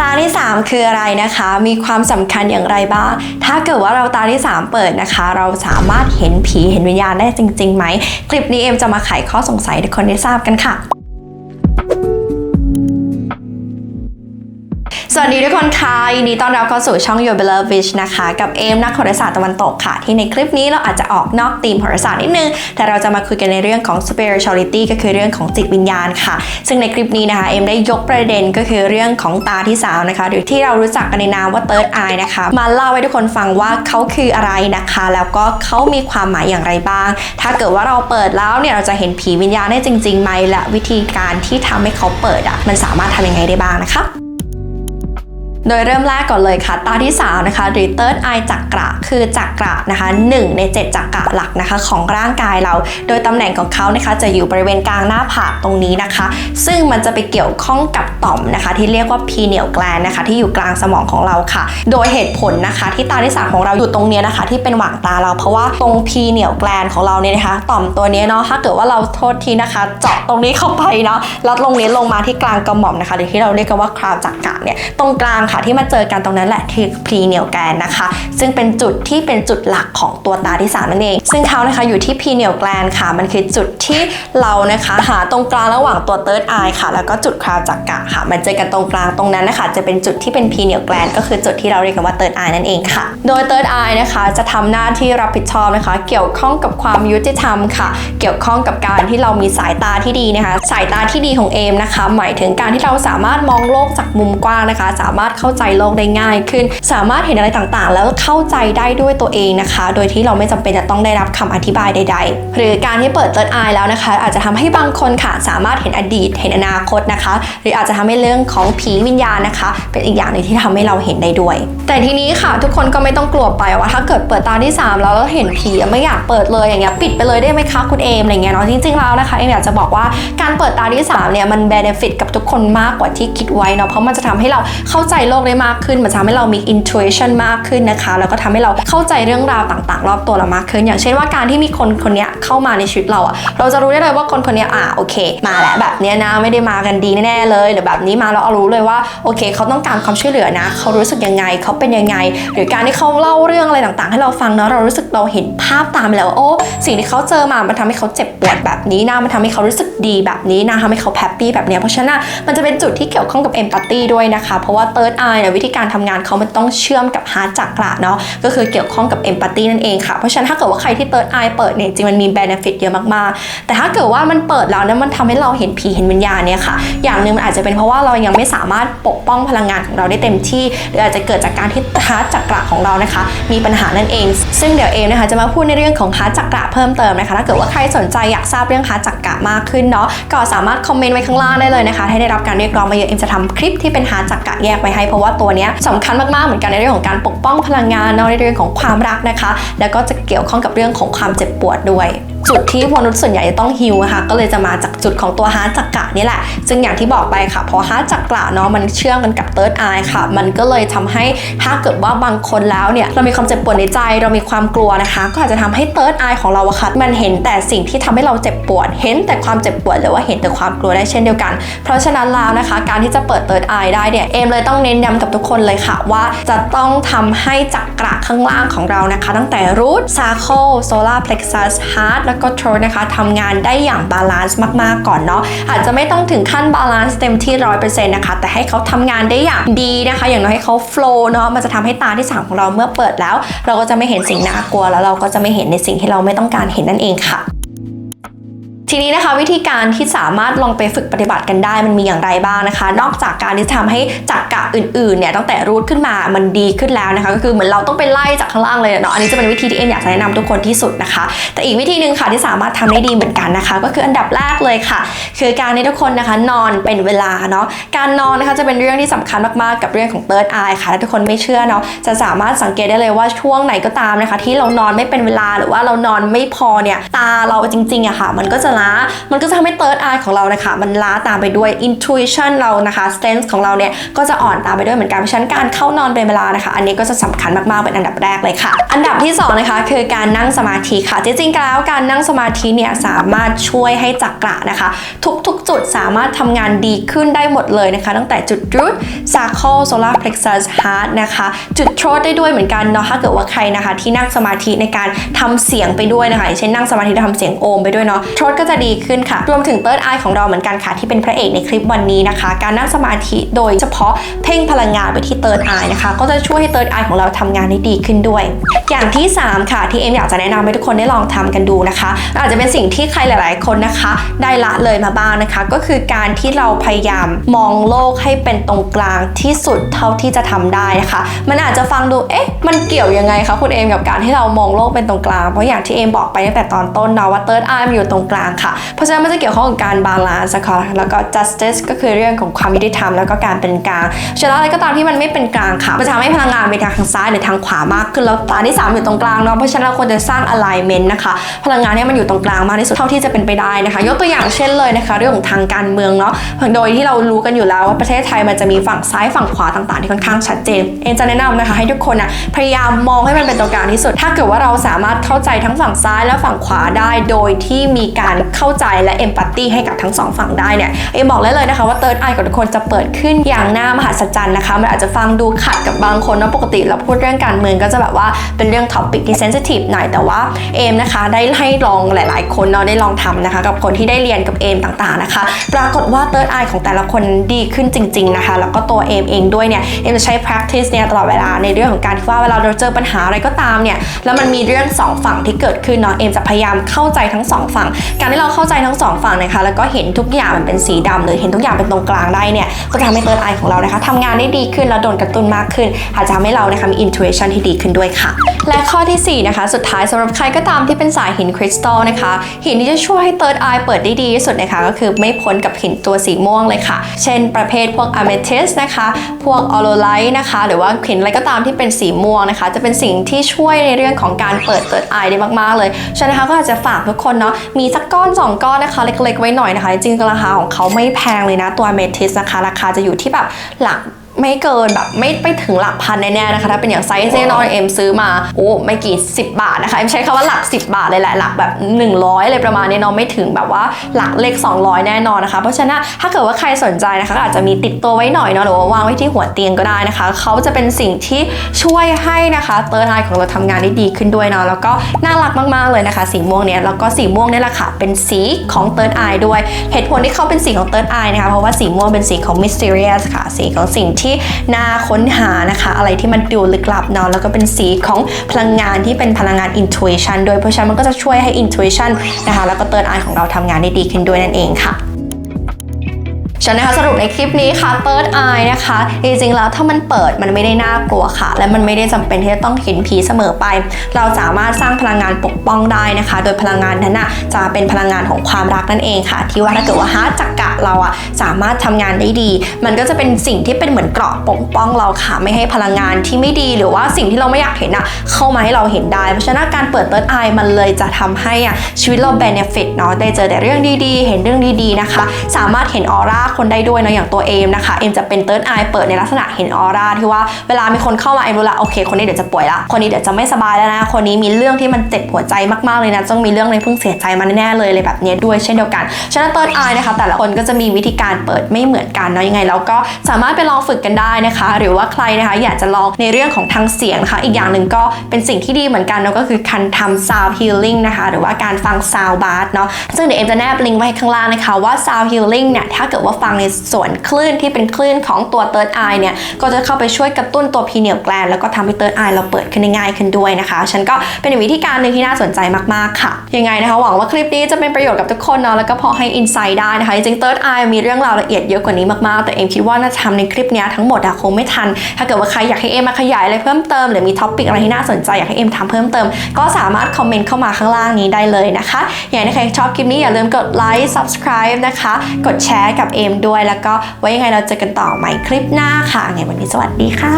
ตาที่ 3 คืออะไรนะคะ มีความสำคัญอย่างไรบ้าง ถ้าเกิดว่าเราตาที่ 3 เปิดนะคะ เราสามารถเห็นผีเห็นวิญญาณได้จริงๆไหม คลิปนี้เอ็มจะมาไขข้อสงสัยให้คนได้ทราบกันค่ะ สวัสดีทุกคนค่ะยินดีต้อนรับเข้าสู่ช่อง Your Beloved Witch นะคะ กับเอมนักโหราศาสตร์ตะวันตกค่ะ ที่ในคลิปนี้เราอาจจะออกนอกธีมโหราศาสตร์นิดนึง แต่เราจะมาคุยกันในเรื่องของ spirituality ก็คือเรื่องของจิตวิญญาณค่ะ ซึ่งในคลิปนี้นะคะเอมได้ยกประเด็นก็คือเรื่องของตาที่สาวนะคะหรือที่เรารู้จักกันในนามว่า third eye นะคะมาเล่าให้ทุกคนฟังว่าเขาคืออะไรนะคะ แล้วก็เขามีความหมายอย่างไรบ้าง ถ้าเกิดว่าเราเปิดแล้วเนี่ยเราจะเห็นผีวิญญาณได้จริงๆไหมและวิธีการที่ทำให้เขาเปิดอะมันสามารถทำยังไงได้บ้างนะคะ โดยเริ่มแรกก่อนเลยค่ะ ตาที่3นะคะหรือ third eye จักระคือจักระนะคะ 1 ใน 7จักระหลักนะคะ ของร่างกายเรา โดยตำแหน่งของเขานะคะ จะอยู่บริเวณกลางหน้าผากตรงนี้นะคะ ซึ่งมันจะไปเกี่ยวข้องกับต่อมนะคะ ที่เรียกว่า pineal gland นะคะ ที่อยู่กลางสมองของเราค่ะ โดยเหตุผลนะคะที่ตาที่สามของเราอยู่ตรงนี้นะคะ ที่เป็นหว่างตาเราเพราะว่าตรง pineal gland ของเราเนี่ยนะคะ ต่อมตัวนี้เนาะถ้าเกิดว่าเราโทษทีนะคะ เจาะตรงนี้เข้าไปเนาะแล้วตรงนี้ลงมาที่กลางกระหม่อมนะคะหรือที่เราเรียกกันว่าคราวจักระเนี่ยตรงกลางค่ะ ที่มาเจอกันตรงนั้นแหละที่พรีเนียลแกนนะคะ ซึ่งเป็นจุดที่เป็นจุดหลักของตัวตาที่3นั่นเอง ซึ่งเขานะคะอยู่ที่พรีเนียลแกลนค่ะ มันคือจุดที่เรานะคะหาตรงกลางระหว่างตัวเติร์ดไอค่ะ แล้วก็จุดคราวจักระค่ะ มันเจอกันตรงกลางตรงนั้นนะคะ จะเป็นจุดที่เป็นพรีเนียลแกลนก็คือจุดที่เราเรียกกันว่าเติร์ดไอนั่นเองค่ะ โดยเติร์ดไอนะคะจะทำหน้าที่รับผิดชอบนะคะ เกี่ยวข้องกับความยุติธรรมค่ะ เกี่ยวข้องกับการที่เรามีสายตาที่ดีนะคะ สายตาที่ดีของเอมนะคะ หมายถึงการที่เราสามารถมองโลกจากมุมกว้างนะคะ สามารถเข้าใจโลกได้ง่ายขึ้น สามารถเห็นอะไรต่างๆ แล้วเข้าใจได้ด้วยตัวเองนะคะ โดยที่เราไม่จำเป็นจะต้องได้รับคำอธิบายใด ๆ หรือการที่เปิดเติร์ดไอแล้วนะคะ อาจจะทำให้บางคนค่ะสามารถเห็นอดีต เห็นอนาคตนะคะ หรืออาจจะทำให้เรื่องของผีวิญญาณนะคะ เป็นอีกอย่างหนึ่งที่ทำให้เราเห็นได้ด้วย แต่ทีนี้ค่ะทุกคนก็ไม่ต้องกลัวไปว่าถ้าเกิดเปิดตาที่3แล้วแล้วเห็นผีไม่อยากเปิดเลยอย่างเงี้ยปิดไปเลยได้ไหมคะคุณเอมอะไรเงี้ยเนาะจริงๆแล้วนะคะเอมอยากจะบอกว่าการเปิดตาที่3เนี่ยมัน benefit กับทุกคนมากกว่าที่คิดไว้เนาะเพราะมันจะทำให้เราเข้าใจโลกได้มากขึ้น มันจะทำให้เรามี intuition มากขึ้นนะคะ แล้วก็ทำให้เราเข้าใจเรื่องราวต่างๆ รอบตัวเรามากขึ้น อย่างเช่นว่าการที่มีคนคนนี้เข้ามาในชีวิตเราอะเราจะรู้ได้เลยว่าคนคนนี้อ่าโอเค มาแล้วแบบเนี้ยนะไม่ได้มากันดีแน่ๆเลยหรือแบบนี้มาแล้วเรารู้เลยว่าโอเค เขาต้องการความช่วยเหลือนะ เขารู้สึกยังไงเขาเป็นยังไง หรือการที่เขาเล่าเรื่องอะไรต่างๆ ให้เราฟังเนาะเรารู้สึกเราเห็นภาพตามไปแล้วโอ้สิ่งที่เขาเจอมามันทำให้เขาเจ็บปวดแบบนี้นะมันทำให้เขารู้สึกดีแบบนี้นะทำให้เขาแฮปปี้แบบเนี้ยเพราะฉะนั้นมันจะเป็นจุดที่เกี่ยวข้องกับเอมพัตตีด้วยนะคะเพราะว่า third eye เนี่ยวิธีการทำงานเขามันต้องเชื่อมกับ heart จักระเนาะก็คือเกี่ยวข้องกับเอมพัตตีนั่นเองค่ะ เพราะฉะนั้นถ้าเกิดว่าใครที่ third eye เปิดเนี่ยจริงมันมี benefit เยอะมากๆ แต่ถ้าเกิดว่ามันเปิดแล้วเนี่ยมันทำให้เราเห็นผีเห็นวิญญาณเนี่ยค่ะอย่างหนึ่งมันอาจจะเป็นเพราะว่าเรายังไม่สามารถปกป้องพลังงานของเราได้เต็มที่หรืออาจจะเกิดจากการที่ฮาร์ดจักระของเรานะคะ มีปัญหานั่นเอง ซึ่งเดี๋ยวเอมนะคะจะมาพูดในเรื่องของฮาร์ดจักระเพิ่มเติมนะคะถ้าเกิดว่าใครสนใจอยากทราบเรื่องฮาร์ดจักระมากขึ้นเนาะก็สามารถคอมเมนต์ไว้ข้างล่างได้เลยนะคะให้ได้รับการเรียกร้องมาเยอะเอ็มจะทำคลิปที่เป็นฮาร์ดจักระแยกไว้ให้พราะว่าตัวนี้ยสำคัญมากๆเหมือนกันในเรื่องของการปกป้องพลังงานนาะในเรื่องของความรักนะคะ แล้วก็จะเกี่ยวข้องกับเรื่องของความเจ็บปวดด้วย จุดที่มนุษย์ส่วนใหญ่จะต้องฮิวนะคะก็เลยจะมาจากจุดของตัวฮาร์ดจักระนี่แหละ ซึ่งอย่างที่บอกไปค่ะพอฮาร์ดจักระเนาะมันเชื่อมกันกับเติร์ดไอค่ะ มันก็เลยทำให้ถ้าเกิดว่าบางคนแล้วเนี่ยเรามีความเจ็บปวดในใจเรามีความกลัวนะคะ ก็อาจจะทำให้เติร์ดไอของเราอะค่ะมันเห็นแต่สิ่งที่ทำให้เราเจ็บปวด เห็นแต่ความเจ็บปวดหรือว่าเห็นแต่ความกลัวได้เช่นเดียวกัน เพราะฉะนั้นแล้วนะคะ การที่จะเปิดเติร์ดไอได้เนี่ยเอมเลยต้องเน้นย้ำกับทุกคนเลยค่ะว่าจะต้องทำให้จักระข้างล่างของเรานะคะ ตั้งแต่ root sacral solar plexus heart แล้วก็ throat นะคะทำงานได้อย่างบาลานซ์มากๆก่อนเนาะอาจจะไม่ต้องถึงขั้นบาลานซ์เต็มที่ 100%นะคะแต่ให้เขาทำงานได้อย่างดีนะคะ อย่างน้อยให้เขา flow เนาะมันจะทำให้ตาที่สามของเราเมื่อเปิดแล้ว เราก็จะไม่เห็นสิ่งน่ากลัวแล้วเราก็จะไม่เห็นในสิ่งที่เราไม่ต้องการเห็นนั่นเองค่ะ ทีนี้นะคะวิธีการที่สามารถลองไปฝึกปฏิบัติกันได้มันมีอย่างไรบ้างนะคะ นอกจากการที่ทำให้จักกะอื่นๆเนี่ยตั้งแต่รูทขึ้นมามันดีขึ้นแล้วนะคะ ก็คือเหมือนเราต้องไปไล่จากข้างล่างเลยเนาะอันนี้จะเป็นวิธีที่เอ็มอยากจะแนะนำทุกคนที่สุดนะคะ แต่อีกวิธีหนึ่งค่ะที่สามารถทำได้ดีเหมือนกันนะคะ ก็คืออันดับแรกเลยค่ะ คือการที่ทุกคนนะคะนอนเป็นเวลาเนาะการนอนนะคะจะเป็นเรื่องที่สำคัญมากๆกับเรื่องของ third eye ค่ะถ้าทุกคนไม่เชื่อเนาะจะสามารถสังเกตได้เลยว่าช่วงไหนก็ตามนะคะ ที่เรานอนไม่เป็นเวลาหรือว่าเรานอนไม่พอเนี่ยตาเราจริงๆอะค่ะ มันก็จะล้ล้า มันก็จะทำให้ third eye ของเรานะคะ มันล้าตามไปด้วย intuition เรานะคะ sense ของเราเนี่ยก็จะอ่อนตามไปด้วยเหมือนกันเพราะฉะนั้นการเข้านอนเป็นเวลานะคะ อันนี้ก็จะสำคัญมากๆเป็นอันดับแรกเลยค่ะ อันดับที่สองนะคะคือการนั่งสมาธิค่ะ จริงๆแล้วการนั่งสมาธิเนี่ยสามารถช่วยให้จักระนะคะ ทุกๆ จุดสามารถทำงานดีขึ้นได้หมดเลยนะคะ ตั้งแต่จุด root sacral solar plexus heart นะคะ จุด throat ได้ด้วยเหมือนกันเนาะถ้าเกิดว่าใครนะคะ ที่นั่งสมาธิในการทำเสียงไปด้วยนะคะอย่างเช่นนั่งสมาธิทำเสียงโอมไปด้วยเนาะ throat ก็จะดีขึ้นค่ะ รวมถึง third eye ของเราเหมือนกันค่ะ ที่เป็นพระเอกในคลิปวันนี้นะคะ การนั่งสมาธิโดยเฉพาะเพ่งพลังงานไปที่ third eye นะคะ ก็จะช่วยให้ third eye ของเราทำงานได้ดีขึ้นด้วย อย่างที่ 3 ค่ะ ที่เอ็มอยากจะแนะนำให้ทุกคนได้ลองทำกันดูนะคะ อาจจะเป็นสิ่งที่ใครหลาย ๆ คนนะคะ ได้ละเลยมาบ้างนะคะ ก็คือการที่เราพยายามมองโลกให้เป็นตรงกลางที่สุดเท่าที่จะทำได้นะคะ มันอาจจะฟังดู เอ๊ะ มันเกี่ยวยังไงคะคุณเอมกับการที่เรามองโลกเป็นตรงกลาง เพราะอย่างที่เอมบอกไปตั้งแต่ตอนต้นเนาะว่า third eye มันอยู่ตรงกลางค่ะ เพราะฉะนั้นมันจะเกี่ยวข้องกับการบาลานซ์นะคะแล้วก็ justice ก็คือเรื่องของความยุติธรรมแล้วก็การเป็นกลางฉะนั้นอะไรก็ตามที่มันไม่เป็นกลางค่ะมันจะทำให้พลังงานไปทางซ้ายหรือทางขวามากขึ้นแล้วตาที่ 3 อยู่ตรงกลางเนาะเพราะฉะนั้นเราควรจะสร้าง alignment นะคะ พลังงานให้มันอยู่ตรงกลางมากที่สุดเท่าที่จะเป็นไปได้นะคะ ยกตัวอย่างเช่นเลยนะคะ เรื่องของทางการเมืองเนาะโดยที่เรารู้กันอยู่แล้วว่าประเทศไทยมันจะมีฝั่งซ้ายฝั่งขวาต่างๆ ที่ค่อนข้างชัดเจน เอ็นจะแนะนำนะคะให้ทุกคนนะพยายามมองให้มันเป็นตรงกลางที่สุด ถ้าเกิดว่าเราสามารถเข้าใจทั้งฝั่งซ้ายและฝั่งขวาได้ โดยที่มีการเข้าใจและเอมพัตตีให้กับทั้งสองฝั่งได้เนี่ยเอ็มบอกได้เลยนะคะว่า third eye ของทุกคนจะเปิดขึ้นอย่างน่ามหัศจรรย์นะคะมันอาจจะฟังดูขัดกับบางคนเนาะปกติเราพูดเรื่องการเมืองก็จะแบบว่าเป็นเรื่องท็อปิกที่เซนซิทีฟหน่อยแต่ว่าเอมนะคะได้ให้ลองหลาย ๆ คนเนาะได้ลองทำนะคะ กับคนที่ได้เรียนกับเอมต่างๆนะคะ ปรากฏว่า third eye ของแต่ละคนดีขึ้นจริง ๆ นะคะ แล้วก็ตัวเอมเองด้วยเนี่ยเอมจะใช้ practice เนี่ยตลอดเวลาในเรื่องของการที่ว่าเวลาเราเจอปัญหาอะไรก็ตามเนี่ยแล้วมันมีเรื่องสองฝั่งที่เกิดขึ้นเนาะเอมจะพยายามเข้าใจทั้งสองฝั่งการที่เราเข้าใจทั้งสองฝั่งนะคะ แล้วก็เห็นทุกอย่างมันเป็นสีดำหรือเห็นทุกอย่างเป็นตรงกลางได้เนี่ย ก็จะทำให้ third eye ของเรานะคะทำงานได้ดีขึ้นแล้วโดนกระตุ้นมากขึ้น อาจจะทำให้เรานะคะมี intuition ที่ดีขึ้นด้วยค่ะ และข้อทีสี่4 นะคะ สุดท้ายสำหรับใครก็ตามที่เป็นสายหินคริสตัลนะคะ หินที่จะช่วยให้ third eye เปิดได้ดีที่สุดนะคะ ก็คือไม่พ้นกับหินตัวสีม่วงเลยค่ะ เช่น ประเภทพวก amethyst นะคะ พวก aurolite นะคะ หรือว่าหินอะไรก็ตามที่เป็นสีม่วงนะคะ จะเป็นสิ่งที่ช่วยในเรื่องของการเปิด third eye ได้มากๆเลยฉะนั้นนะคะก็อาจจะฝากทุกคนเนาะมีสักก้อนอน2ก้อนนะคะเล็กๆไว้หน่อยนะคะ จริงๆราคาของเขาไม่แพงเลยนะตัวเมทิสนะคะ ราคาจะอยู่ที่แบบหลัก ไม่เกินแบบไม่ไปถึงหลักพันแน่ๆนะคะ ถ้าเป็นอย่างไซส์เซนอนเอ็มซื้อมา โอ้ไม่กี่ 10 บาทนะคะเอ็มใช้คำว่าหลัก 10 บาทเลยแหละหลักแบบ 100อะไรประมาณนี้เนาะไม่ถึงแบบว่าหลักเลข 200 แน่นอนนะคะ เพราะฉะนั้นถ้าเกิดว่าใครสนใจนะคะก็อาจจะมีติดตัวไว้หน่อยเนาะหรือว่าวางไว้ที่หัวเตียงก็ได้นะคะเขาจะเป็นสิ่งที่ช่วยให้นะคะเตอร์ไอของเราทำงานได้ดีขึ้นด้วยเนาะแล้วก็น่ารักมากๆเลยนะคะ สีม่วงเนี่ยแล้วก็สีม่วงเนี่ยแหละค่ะเป็นสีของเติร์ดไอด้วยเหตุผลที่เขาเป็นสีของเติร์ดไอนะคะเพราะว่าสีม่วงเป็นสีของ mysterious ค่ะสีของสิ่งที่น่าค้นหานะคะ อะไรที่มันดูลึกลับเนาะแล้วก็เป็นสีของพลังงานที่เป็นพลังงาน intuition ด้วยเพราะฉะนั้นมันก็จะช่วยให้ intuition นะคะ แล้วก็เตือนอายของเราทำงานได้ดีขึ้นด้วยนั่นเองค่ะ ฉะนั้นนะคะสรุปในคลิปนี้ค่ะ third eye นะคะ จริงๆแล้วถ้ามันเปิดมันไม่ได้น่ากลัวค่ะ และมันไม่ได้จำเป็นที่จะต้องเห็นผีเสมอไป เราสามารถสร้างพลังงานปกป้องได้นะคะ โดยพลังงานนั้นน่ะจะเป็นพลังงานของความรักนั่นเองค่ะ ที่ว่าถ้าเกิดว่าฮาร์ดจักกะเราอะสามารถทำงานได้ดี มันก็จะเป็นสิ่งที่เป็นเหมือนเกราะปกป้องเราค่ะ ไม่ให้พลังงานที่ไม่ดีหรือว่าสิ่งที่เราไม่อยากเห็นอะเข้ามาให้เราเห็นได้ เพราะฉะนั้นการเปิด third eye มันเลยจะทำให้อะชีวิตเรา benefit เนาะได้เจอแต่เรื่องดีๆ เห็นเรื่องดีๆนะคะ สามารถเห็นออร่าคนได้ด้วยเนาะอย่างตัวเอมนะคะเอมจะเป็น third eye เปิดในลักษณะเห็นออร่าที่ว่าเวลามีคนเข้ามาเอมรู้ละโอเค คนนี้เดี๋ยวจะป่วยละคนนี้เดี๋ยวจะไม่สบายแล้วนะ คนนี้มีเรื่องที่มันเจ็บหัวใจมากๆเลยนะต้องมีเรื่องในเพิ่งเสียใจมาแน่เลยเลยแบบนี้ด้วยเช่นเดียวกันฉะนั้น third eye นะคะแต่ละคนก็จะมีวิธีการเปิดไม่เหมือนกันเนาะยังไงแล้วก็สามารถไปลองฝึกกันได้นะคะ หรือว่าใครนะคะอยากจะลองในเรื่องของทางเสียงนะคะอีกอย่างหนึ่งก็เป็นสิ่งที่ดีเหมือนกันเนาะก็คือการทำ sound healing นะคะหรือว่าการฟัง sound bath เนาะซึ่งเดี๋ยวเอมจะแนบลิงก์ไว้ข้างล่างนะคะว่า sound healing เนี่ยถ้าเกิดว่าฟังในส่วนคลื่นที่เป็นคลื่นของตัว third eye เนี่ยก็จะเข้าไปช่วยกระตุ้นตัว pineal gland แล้วก็ทำให้ third eye เราเปิดขึ้นได้ง่ายขึ้นด้วยนะคะฉันก็เป็นวิธีการหนึ่งที่น่าสนใจมากๆค่ะ ยังไงนะคะหวังว่าคลิปนี้จะเป็นประโยชน์กับทุกคนเนาะแล้วก็พอให้ insight ได้นะคะจริงๆ third eye มีเรื่องราวละเอียดเยอะกว่านี้มากๆ แต่เอ็มคิดว่าน่าจะทำในคลิปนี้ทั้งหมดอะคงไม่ทัน ถ้าเกิดว่าใครอยากให้เอ็มมาขยายอะไรเพิ่มเติมหรือมีท็อปิกอะไรที่น่าสนใจอยากให้เอ็มทำเพิ่มเติม ก็สามารถคอมเมนต์เข้ามาข้างล่างนี้ได้เลยนะคะอย่างใครชอบคลิปนี้อย่าลืมกดไลค์ subscribe นะคะ กดแชร์กับเอ็มันด้วย แล้วก็ว่ายังไงเราเจอกันต่อใหม่คลิปหน้าค่ะไงวันนี้สวัสดีค่ะ